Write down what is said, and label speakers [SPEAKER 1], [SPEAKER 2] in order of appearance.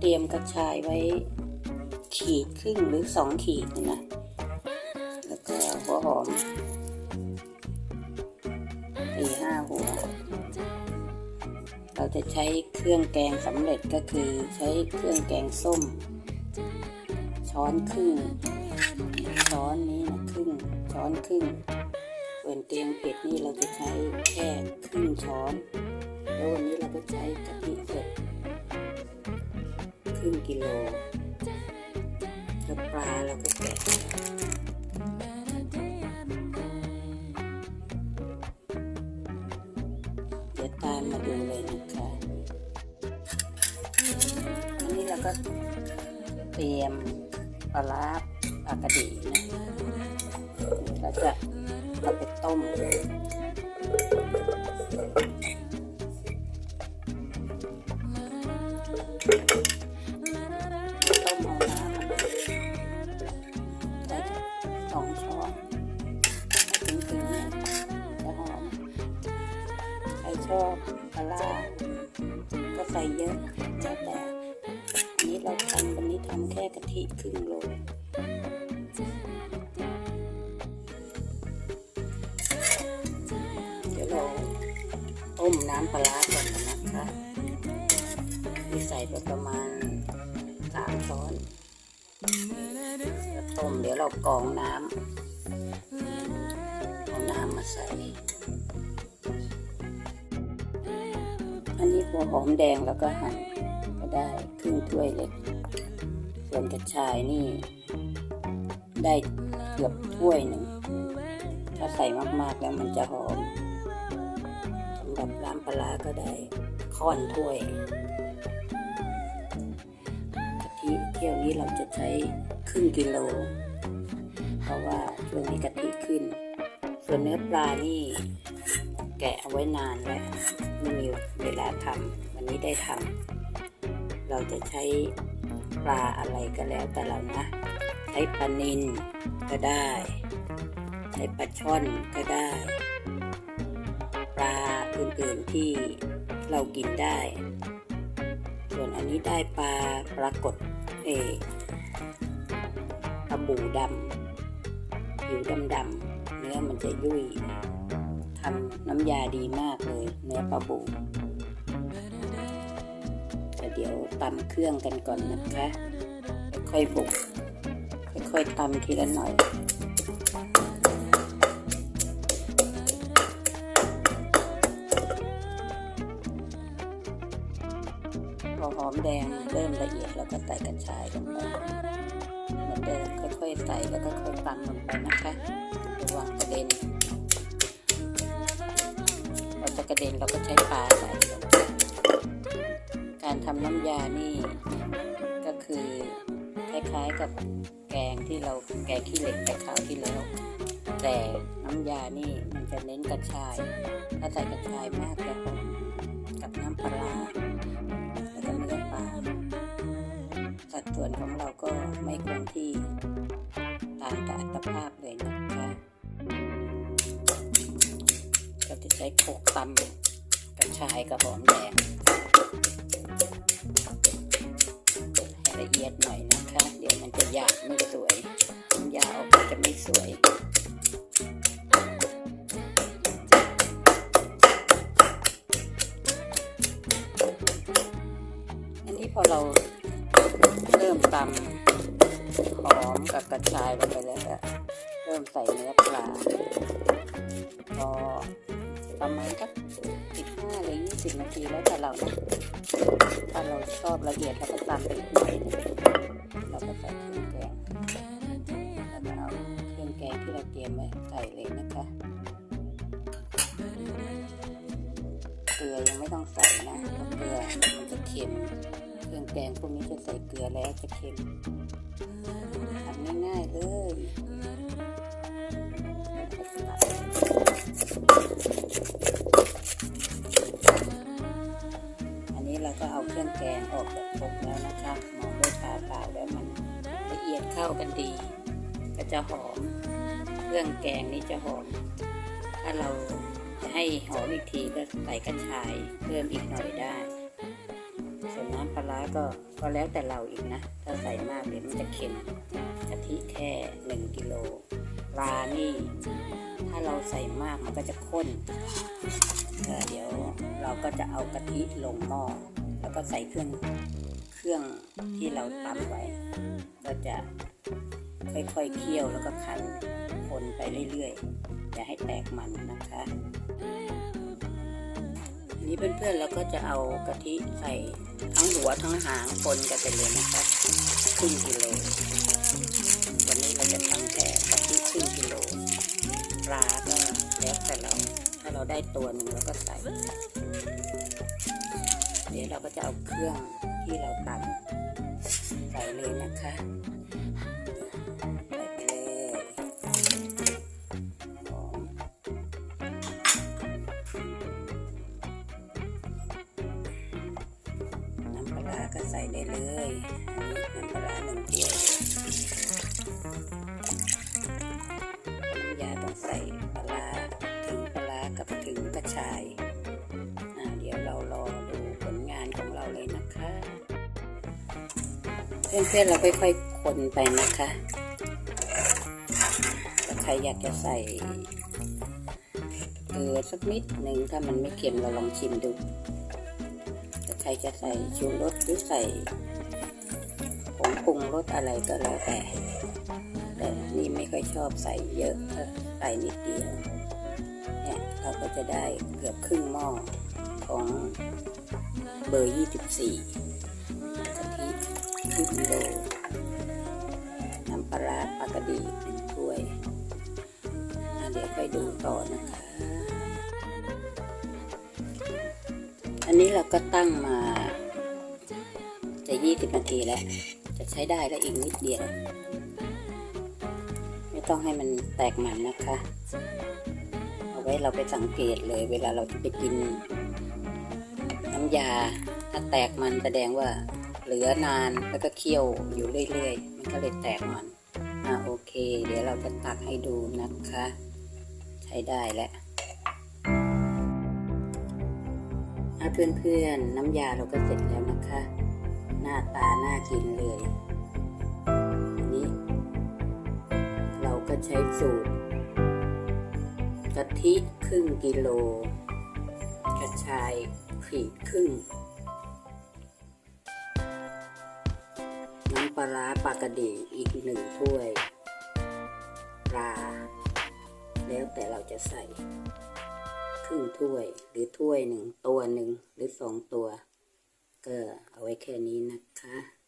[SPEAKER 1] เตรียมกระชายไว้ขีดครึ่งหรือสองขีดนะ แล้วก็หัวหอมสี่ห้าหัว เราจะใช้เครื่องแกงสำเร็จก็คือใช้เครื่องแกงส้ม ช้อนครึ่ง ช้อนนี้นะครึ่ง ช้อนครึ่งส่วนเตรียมเผ็ดนี่เราจะใช้แค่ครึ่งช้อน แล้ววันนี้เราก็ใช้กะทิสดครึ่ง กิโลแล้วปลาเราก็แกะเดี๋ยวตามมาดูเลยนะคะอันนี้เราก็เตรียมปลาร้าปลากระดีนะเราจะเอาไปต้ม อะแล้วแต่อันนี้เราทำวันนี้ทำแค่กะทิครึ่งโลเดี๋ยวเราต้มน้ำปลาร้าก่อนนะคะที่ใส่ไปประมาณสามช้อนต้มเดี๋ยวเรากรองน้ำเอาน้ำมาใส่ อันนี้หัวหอมแดงแล้วก็หั่น วยเล็กส่วนกระชายนี่ ได้เกือบถ้วยหนึ่ง ถ้าใส่มากๆแล้วมันจะหอมสำหรับร้านปลาร้าก็ได้ค่อนถ้วยกะทิเที่ยวนี้เราจะใช้ครึ่งกิโล เพราะว่าช่วงนี้กะทิขึ้น ส่วนเนื้อปลานี่แกะเอาไว้นานแล้วไม่มีเวลาทำวันนี้ได้ทำ เราจะใช้ปลาอะไรก็แล้วแต่เรานะ ใช้ปลานิลก็ได้ ใช้ปลาช่อนก็ได้ ปลาอื่นๆที่เรากินได้ ส่วนอันนี้ได้ปลาปรากฏเอปลาบูดำผิวดำๆเนื้อมันจะยุ่ยทำน้ำยาดีมากเลย เนื้อปลาบู ดี๋ยวตำเครื่องกันก่อนนะคะ ค่อยๆบุกค่อยๆตำทีละหน่อยพอหอมแดงเริ่มละเอียดเราก็ใส่กระชายลงไปเหมือนเดิมค่อยๆใส่แล้วก็ค่อยตำลงไปนะคะระวังกระเด็นเราจะกระเด็นเราก็ใช้ปลาใส่ลงไป การทำน้ำยานี่ก็คือคล้ายๆกับแกงที่เราแกงขี้เหล็กแต่คราวที่แล้ว แต่น้ำยานี่มันจะเน้นกระชาย ถ้าใส่กระชายมากจะหอมกับน้ำปลาแล้วก็เนื้อปลาสัดส่วนของเราก็ไม่คงที่ตามแต่อัตภาพเลยนะคะก็จะใช้โขกตำกระชายกับหอมแดง ให้ละเอียดหน่อยนะคะ เดี๋ยวมันจะหยาบไม่สวยยาออกมาจะไม่สวยอันนี้พอเราเริ่มตำหอมกับกระชายลงไปแล้วก็เริ่มใส่เนื้อปลาพอประมาณสักสิบ ห้าหรือยี่สิบนาทีแล้วแต่เรานะถ้าเราชอบละเอียดเราก็ตำไปอีกหน่อยนึงเราก็ใส่เครื่องแกงแล้วก็เอาเครื่องแกงที่เราเตรียมไว้ใส่เลยนะคะเกลือยังไม่ต้องใส่นะเพราะเกลือมันจะเค็มเครื่องแกงพวกนี้จะใส่เกลือแล้วจะเค็มทำง่ายๆเลย เข้ากันดี ก็จะหอม เครื่องแกงนี่จะหอม ถ้าเราจะให้หอมอีกทีก็ใส่กระชายเพิ่มอีกหน่อยได้ส่วนน้ำปลาก็ก็แล้วแต่เราอีกนะ ถ้าใส่มากเดี๋ยวมันจะเค็มกะทิแค่หนึ่งกิโลปลานี่ ถ้าเราใส่มากมันก็จะข้นเดี๋ยวเราก็จะเอากะทิลงหม้อแล้วก็ใส่เครื่องเครื่องที่เราตำไว้ ก็จะ ค่อยๆเคี่ยวแล้วก็คั้นคนไปเรื่อยๆ อย่าให้แตกมันนะคะอันนี้เพื่อนๆเราก็จะเอากะทิใส่ทั้งหัวทั้งหางคนกันไปเลยนะคะครึ่งกิโลวันนี้เราจะทำแค่กะทิครึ่งกิโลปลาก็แล้วแต่เราถ้าเราได้ตัวหนึ่งเราก็ใส่เดี๋ยวเราก็จะเอาเครื่องที่เราตำใส่เลยนะคะ ได้เลยนนี้น้ำปลาหนึ่งถ้วยน้ำยาต้องใส่ปลาถึงปลากับถึงกระชายอ่าเดี๋ยวเรารอดูผลงานของเราเลยนะคะ เพื่อนๆเราค่อยๆคนไปนะคะถ้าใครอยากจะใส่เกลือสักนิดหนึ่งถ้ามันไม่เค็มเราลองชิมดู ใครจะใส่ชูรสหรือใส่ผงปรุงรสอะไรก็แล้วแต่แต่นี่ไม่ค่อยชอบใส่เยอะใส่นิดเดียวเนี่ยเราก็จะได้เกือบครึ่งหม้อของเบอร์ 24กะทิครึ่งโลน้ำปลาร้าปลากระดีหนึ่งถ้วยเดี๋ยวไปดูต่อนะคะ อันนี้เราก็ตั้งมาจะ20นาทีแล้ว จะใช้ได้แล้วอีกนิดเดียว ไม่ต้องให้มันแตกมันนะคะ เอาไว้เราไปสังเกตเลย เวลาเราจะไปกิน น้ำยา ถ้าแตกมันแสดงว่าเหลือนานแล้วก็เคี่ยวอยู่เรื่อยๆ มันก็เลยแตกมัน อ่าโอเค เดี๋ยวเราจะตักให้ดูนะคะ ใช้ได้แล้ว เพื่อนๆ น้ำยาเราก็เสร็จแล้วนะคะ หน้าตาน่ากินเลย อันนี้ เราก็ใช้สูตรกะทิครึ่งกิโล กระชายขีดครึ่ง น้ำปลาร้าปลากระดีอีกหนึ่งถ้วย ปลา แล้วแต่เราจะใส่ รึ่งถ้วย หรือถ้วยหนึ่งตัวหนึ่งหรือสองตัว ก็เอาไว้แค่นี้นะคะ